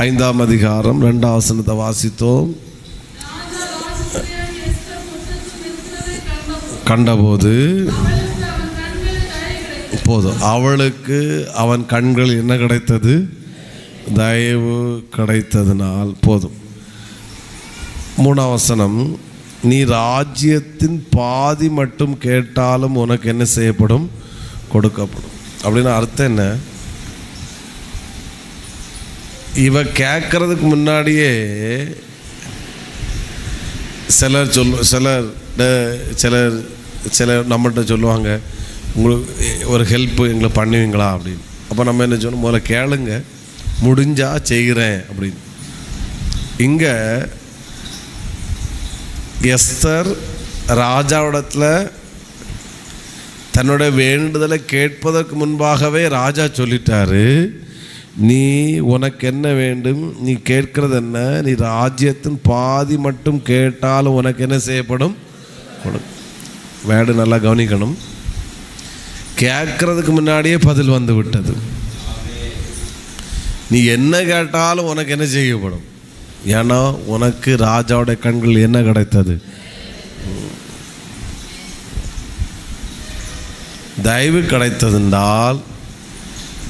ஐந்தாம் அதிகாரம் ரெண்டாம் வசனத்தை வாசித்தோம். கண்டபோது போதும். அவளுக்கு அவன் கண்கள் என்ன கிடைத்தது? தயவு கிடைத்ததினால் போதும். மூணாம் வசனம் நீ ராஜ்யத்தின் பாதி மட்டும் கேட்டாலும் உனக்கு என்ன செய்யப்படும்? கொடுக்கப்படும். அப்படின்னு அர்த்தம் என்ன? இவ கேட்கறதுக்கு முன்னாடியே சிலர் சொல் சிலர் சிலர் சிலர் நம்மகிட்ட சொல்லுவாங்க உங்களுக்கு ஒரு ஹெல்ப்பு எங்களை பண்ணுவீங்களா? அப்படின்னு. அப்போ நம்ம என்ன சொல்லணும் முதல்ல கேளுங்க முடிஞ்சா செய்கிறேன் அப்படின்னு. இங்கே எஸ்தர் ராஜாவிடத்தில் தன்னோட வேண்டுதலை கேட்பதற்கு முன்பாகவே ராஜா சொல்லிட்டாரு நீ உனக்கு என்ன வேண்டும்? நீ கேட்கிறது என்ன நீ ராஜ்யத்தின் பாதி மட்டும் கேட்டாலும் உனக்கு என்ன செய்யப்படும் வேடு நல்லா கவனிக்கணும். கேட்கறதுக்கு முன்னாடியே பதில் வந்து விட்டது. நீ என்ன கேட்டாலும் உனக்கு என்ன செய்யப்படும்? ஏன்னா உனக்கு ராஜாவுடைய கண்கள் என்ன கிடைத்தது? தயவு கிடைத்ததென்றால்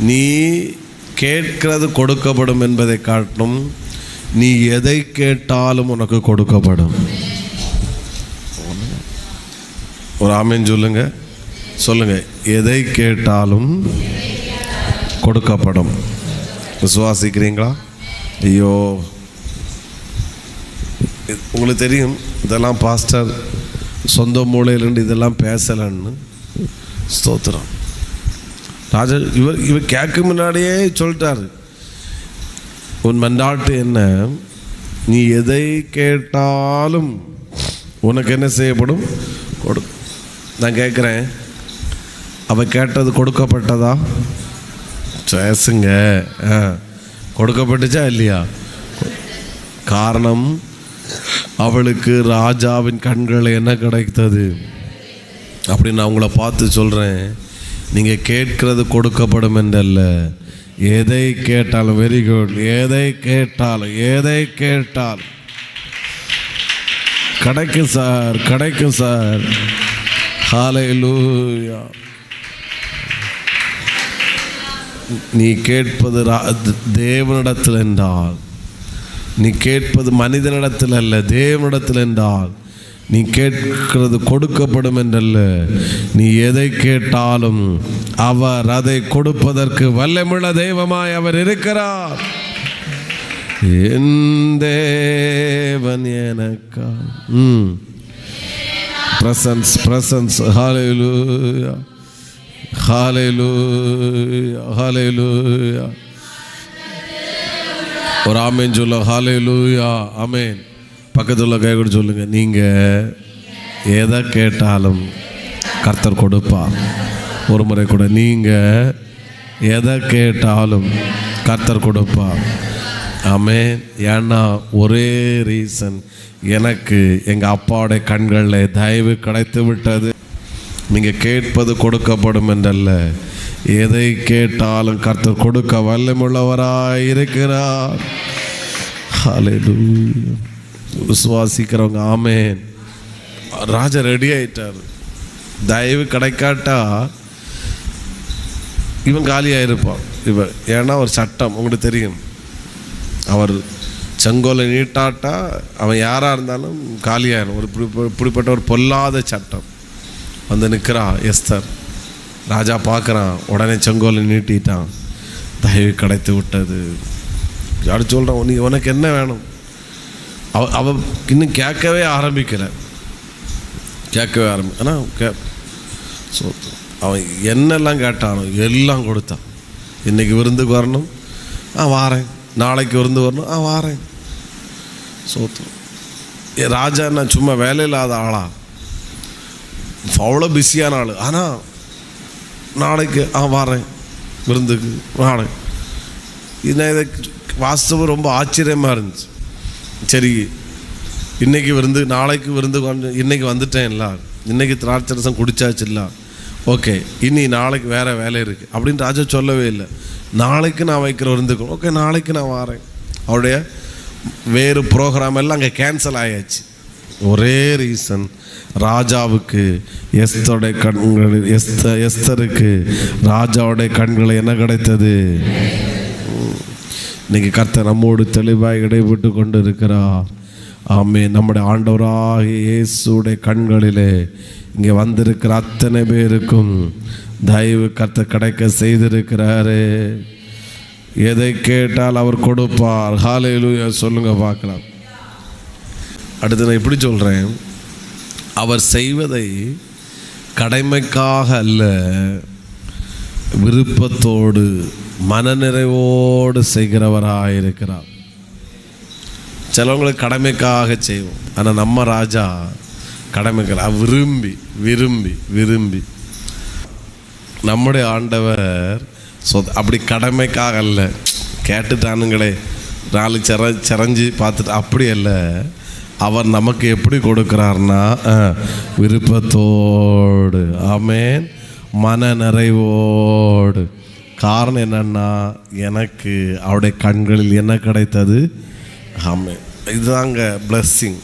நீ கேட்கிறது கொடுக்கப்படும் என்பதை காட்டும் நீ எதை கேட்டாலும் உனக்கு கொடுக்கப்படும். ஒரு ஆமீன் சொல்லுங்க. சொல்லுங்க. எதை கேட்டாலும் கொடுக்கப்படும். விசுவாசிக்கிறீங்களா? ஐயோ. உங்களுக்கு தெரியும் இதெல்லாம் பாஸ்டர் சொந்த மூலையிலேருந்து இதெல்லாம் பேசலன்னு ஸ்தோத்திரம். ராஜா இவர் இவர் கேட்க முன்னாடியே சொல்லிட்டாரு. உன் மண்டாட்டு என்ன? நீ எதை கேட்டாலும் உனக்கு என்ன செய்யப்படும்? கொடு. நான் கேட்குறேன். அவ கேட்டது கொடுக்கப்பட்டதா? பேசுங்க ஆ. கொடுக்கப்பட்டுச்சா இல்லையா? காரணம் அவளுக்கு ராஜாவின் கண்கள் என்ன கிடைத்தது? அப்படின்னு நான் உங்களை பார்த்து சொல்கிறேன் நீங்கள் கேட்கிறது கொடுக்கப்படும் என்றல்ல. எதை கேட்டாலும் வெரி குட் எதை கேட்டாலும் எதை கேட்டாலும் கிடைக்கும் சார். கிடைக்கும் சார். ஹalleluya நீ கேட்பது ரா- தேவனிடத்தில் என்றால். நீ கேட்பது மனிதனிடத்தில் அல்ல தேவனிடத்தில் என்றால். நீ கேட்கிறது கொடுக்கப்படும் என்றல்ல. நீ எதை கேட்டாலும் அவர் அதை கொடுப்பதற்கு வல்லமுள்ள தெய்வமாய் அவர் இருக்கிறார். என் தேவன் எனக்கா. ம். பிரசன்ஸ் பிரசன்ஸ் ஹalleluya ஹalleluya ஹalleluya ஒரு ஆமேன் சொல்ல ஹalleluya ஆமேன் பக்கத்துல கை கூட சொல்லுங்க. நீங்க எதை கேட்டாலும் கர்த்தர் கொடுப்பார். ஒரு முறை கூட நீங்க எதை கேட்டாலும் கர்த்தர் கொடுப்பார். ஆமே ஏன்னா ஒரே ரீசன் எனக்கு எங்கள் அப்பாவுடைய கண்களில் தயவு கிடைத்து விட்டது. நீங்கள் கேட்பது கொடுக்கப்படும் என்றல்ல. எதை கேட்டாலும் கர்த்தர் கொடுக்க வல்லமுள்ளவராய் இருக்கிறார் Hallelujah. விசுவாசிக்கிறவங்க ஆமேன். ராஜா ரெடி ஆயிட்டார். தயவு கிடைக்காட்டா இவன் காலியாக இருப்பான் இவன் ஏன்னா ஒரு சட்டம் உங்களுக்கு தெரியும். அவர் செங்கோலை நீட்டாட்டா அவன் யாராக இருந்தாலும் காலியாயிரும். ஒரு இப்படிப்பட்ட ஒரு பொல்லாத சட்டம். வந்து நிற்கிறா எஸ்தர். ராஜா பார்க்குறான் உடனே செங்கோலை நீட்டிட்டான். தயவு கிடைத்து விட்டது. யார் சொல்கிறான் நீ உனக்கு என்ன வேணும்? அவ அவ இன்னும் கேட்கவே ஆரம்பிக்கலை. கேட்கவே ஆரம்பி ஆனால் கே ஸோ அவன் என்னெல்லாம் கேட்டானோ எல்லாம் கொடுத்தான். இன்னைக்கு விருந்துக்கு வரணும். ஆ வாரேன். நாளைக்கு விருந்து வரணும். ஆ வாரேன். சோத்திரம் ராஜா நான் சும்மா வேலை இல்லாத ஆளா? அவ்வளோ பிஸியான ஆள். ஆனால் நாளைக்கு ஆ வாரேன். விருந்துக்கு வாரேன். இது இதை வாஸ்தவம் ரொம்ப ஆச்சரியமாக இருந்துச்சு. சரி இன்றைக்கி விருந்து நாளைக்கு விருந்து கொண்டு இன்றைக்கி வந்துட்டேன்ல இன்றைக்கி திராட்சரசம் குடிச்சாச்சுல்ல ஓகே இனி நாளைக்கு வேறு வேலை இருக்குது அப்படின்னு ராஜா சொல்லவே இல்லை. நாளைக்கு நான் வைக்கிற விருந்துக்கு ஓகே நாளைக்கு நான் வாரேன். அவருடைய வேறு ப்ரோக்ராம் எல்லாம் அங்கே கேன்சல் ஆயாச்சு. ஒரே ரீசன் ராஜாவுக்கு எஸ்தோடைய கண்கள் எஸ்த எஸ்தருக்கு ராஜாவுடைய கண்களை என்ன கிடைத்தது? இன்னைக்கு கர்த்தர் நம்மோடு தெளிவாய் இடைபெட்டு கொண்டு இருக்கிறார் ஆமே நம்முடைய ஆண்டவராக இயேசுடைய கண்களிலே இங்கே வந்திருக்கிற அத்தனை பேருக்கும் தயவு கர்த்தர் கிடைக்க செய்திருக்கிறாரு. எதை கேட்டால் அவர் கொடுப்பார். ஹாலேலூயா சொல்லுங்க பார்க்கலாம். அடுத்து நான் இப்படி சொல்கிறேன் அவர் செய்வதை கடமைக்காக அல்ல விருப்பத்தோடு மனநிறைவோடு செய்கிறவராக இருக்கிறார் சிலவங்களுக்கு கடமைக்காக செய்வோம். ஆனால் நம்ம ராஜா கடமைக்காக விரும்பி விரும்பி விரும்பி. நம்முடைய ஆண்டவர் சொ அப்படி கடமைக்காக அல்ல. கேட்டுட்டானுங்களே. நாலு செர செரஞ்சு பார்த்துட்டு அப்படி அல்ல. அவர் நமக்கு எப்படி கொடுக்குறாருன்னா விருப்பத்தோடு. ஆமேன். மன நிறைவோடு காரணம் என்னன்னா எனக்கு அவருடைய கண்களில் என்ன கிடைத்தது? ஆமேன். இதுதாங்க பிளஸ்ஸிங்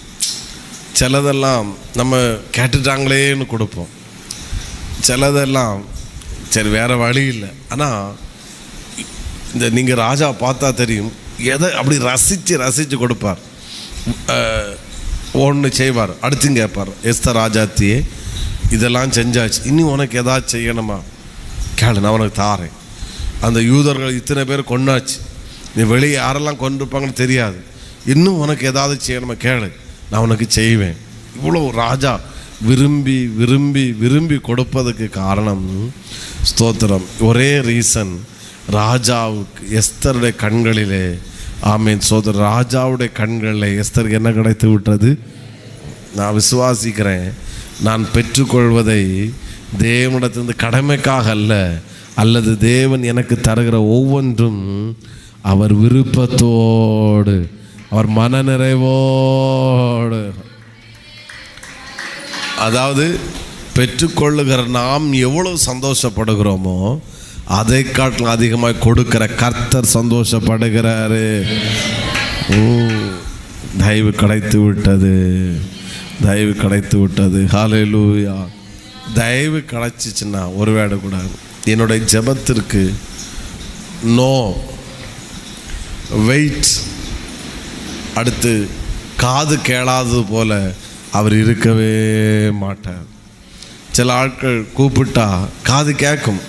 சிலதெல்லாம் நம்ம கேட்டுட்டாங்களேன்னு கொடுப்போம். சிலதெல்லாம் சரி வேறு வழி இல்லை. ஆனால் இந்த நீங்கள் ராஜா பார்த்தா தெரியும் எதை அப்படி ரசித்து ரசித்து கொடுப்பார். ஒன்று செய்வார். அடுத்தும் கேட்பார். எஸ்த ராஜாத்தியே இதெல்லாம் செஞ்சாச்சு. இன்னும் உனக்கு எதாச்சும் செய்யணுமா? கேளு நான் உனக்கு தாரேன் அந்த யூதர்கள் இத்தனை பேர் கொண்டாச்சு நீ வெளியே யாரெல்லாம் கொண்டிருப்பாங்கன்னு தெரியாது. இன்னும் உனக்கு ஏதாவது செய்யணுமா? கேளு நான் உனக்கு செய்வேன். இவ்வளோ ராஜா விரும்பி விரும்பி விரும்பி கொடுப்பதுக்கு காரணம் ஸ்தோத்திரம். ஒரே ரீசன் ராஜாவுக்கு எஸ்தருடைய கண்களிலே ஆமீன் சோதர் ராஜாவுடைய கண்களில் எஸ்தருக்கு என்ன கிடைத்து விட்டது? நான் விசுவாசிக்கிறேன். நான் பெற்றுக்கொள்வதை தேவனிடத்திலிருந்து கடமைக்காக அல்ல அல்லது தேவன் எனக்கு தருகிற ஒவ்வொன்றும் அவர் விருப்பத்தோடு அவர் மனநிறைவோடு. அதாவது பெற்றுக்கொள்ளுகிற நாம் எவ்வளவு சந்தோஷப்படுகிறோமோ அதை காட்டிலும் அதிகமாக கொடுக்கிற கர்த்தர் சந்தோஷப்படுகிறாரு. ஓ தயவு கிடைத்து விட்டது தயவு கிடைத்து விட்டது. ஹalleluya தயவு கிடைச்சிச்சுன்னா ஒரு வேடை கூடாது என்னுடைய ஜெபத்திற்கு நோ வெயிட் அடுத்து காது கேளாதது போல அவர் இருக்கவே மாட்டார். சில ஆட்கள் கூப்பிட்டா காது கேட்கும்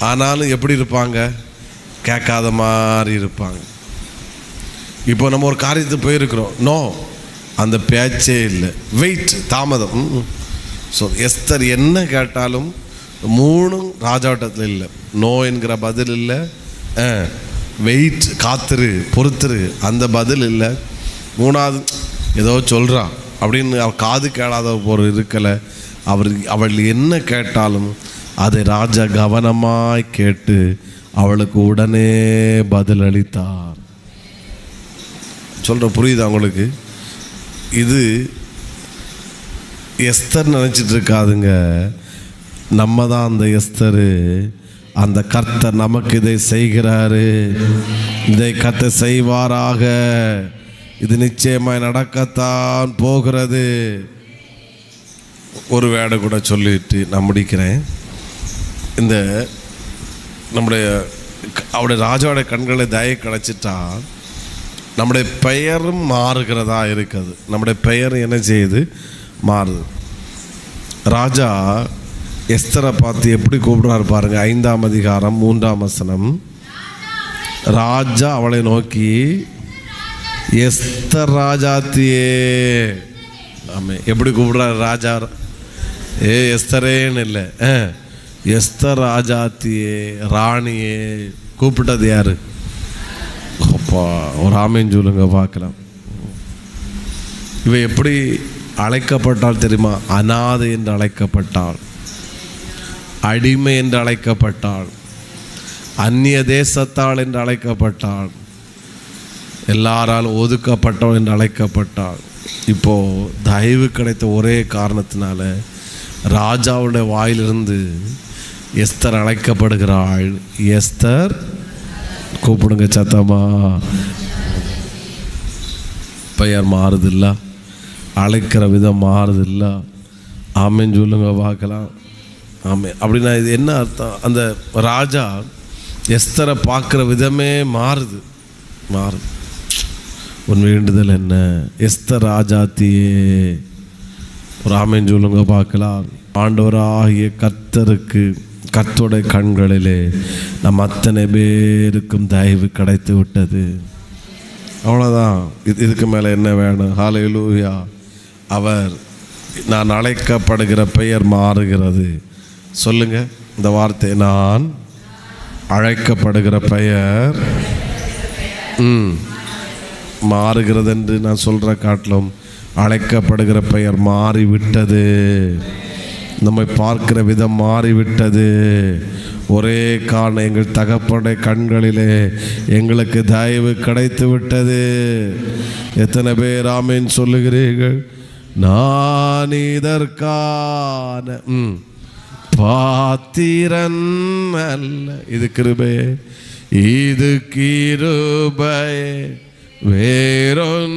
ஆனாலும் எப்படி இருப்பாங்க? கேட்காத மாதிரி இருப்பாங்க. இப்போ நம்ம ஒரு காரியத்துக்கு போயிருக்கிறோம். நோ அந்த பேச்சே இல்லை. வெயிட் தாமதம். ஸோ எஸ்தர் என்ன கேட்டாலும் மூணும் ராஜாவட்டத்தில் இல்லை. நோ என்கிற பதில் இல்லை. வெயிட் காத்துரு பொறுத்துரு அந்த பதில் இல்லை. மூணாவது ஏதோ சொல்கிறா அப்படின்னு அவள் காது கேளாத ஒரு இருக்கலை. அவர் அவள் என்ன கேட்டாலும் அதை ராஜா கவனமாய் கேட்டு அவளுக்கு உடனே பதில் அளித்தார் சொல்கிற புரியுதா உங்களுக்கு? இது எஸ்தர் நினச்சிட்டு இருக்காதுங்க நம்ம தான் அந்த எஸ்தரு. அந்த கர்த்தர் நமக்கு இதை செய்கிறாரு. இதை கர்த்தர் செய்வாராக. இது நிச்சயமாய் நடக்கத்தான் போகிறது. ஒரு வேடை கூட சொல்லிட்டு நான் முடிக்கிறேன். இந்த நம்முடைய அவருடைய ராஜாவோட கண்களை தயை கிடச்சிட்டா நம்முடைய பெயரும் மாறுகிறதா இருக்குது நம்முடைய பெயர் என்ன செய்யுது? மாறுது. ராஜா எஸ்தரை பார்த்து எப்படி கூப்பிடுறாரு பாருங்க. ஐந்தாம் அதிகாரம் மூன்றாம் வசனம். ராஜா அவளை நோக்கி எஸ்தர் ராஜாத்தியே. ஆமே எப்படி கூப்பிடுறாரு ராஜா? ஏ எஸ்தரேன்னு இல்லை. ஆ, எஸ்தர் ராஜாத்தியே ராணியே. கூப்பிட்டது யாரு? அப்பா ஒரு ஆமைன்னு சொல்லுங்க பார்க்கலாம். இவ எப்படி அழைக்கப்பட்டால் தெரியுமா? அனாதை என்று அழைக்கப்பட்டாள் அடிமை என்று அழைக்கப்பட்டாள் அந்நிய தேசத்தாள் என்று அழைக்கப்பட்டாள் எல்லாராலும் ஒதுக்கப்பட்டவள் என்று அழைக்கப்பட்டாள் இப்போ தயவு கிடைத்த ஒரே காரணத்தினால ராஜாவுடைய வாயிலிருந்து எஸ்தர் அழைக்கப்படுகிறாள். எஸ்தர் கூப்பிடுங்க சத்தமா பெயர் மாறுதில்ல. அழைக்கிற விதம் மாறுதில்ல. ஆமேன்னு சொல்லுங்க பார்க்கலாம். ஆமே அப்படின்னா இது என்ன அர்த்தம்? அந்த ராஜா எஸ்தரை பார்க்குற விதமே மாறுது. மாறுது உன் வேண்டுதல் என்ன? எஸ்தர் ராஜாத்தியே. ஒரு ஆமேன்னு சொல்லுங்க பார்க்கலாம். ஆண்டவராகிய கர்த்தருக்கு கத்தோட கண்களிலே நம் அத்தனை பேருக்கும் தயவு கிடைத்து விட்டது. அவ்வளோதான் இது இதுக்கு மேலே என்ன வேணும்? ஹாலையிலூயா அவர் நான் அழைக்கப்படுகிற பெயர் மாறுகிறது. சொல்லுங்க இந்த வார்த்தை. நான் அழைக்கப்படுகிற பெயர் ம் மாறுகிறது என்று நான் சொல்கிற காட்டிலும் அழைக்கப்படுகிற பெயர் மாறிவிட்டது. நம்மை பார்க்கிற விதம் மாறிவிட்டது. ஒரே காரண எங்கள் தகப்பனுடைய கண்களிலே எங்களுக்கு தயவு கிடைத்து விட்டது எத்தனை பேர் ஆமேன் சொல்லுகிறீர்கள்? நான் இதற்கான பாத்திரன் அல்ல. இது கிருபையே இது கிருபையே வேறொன்றுமில்லை.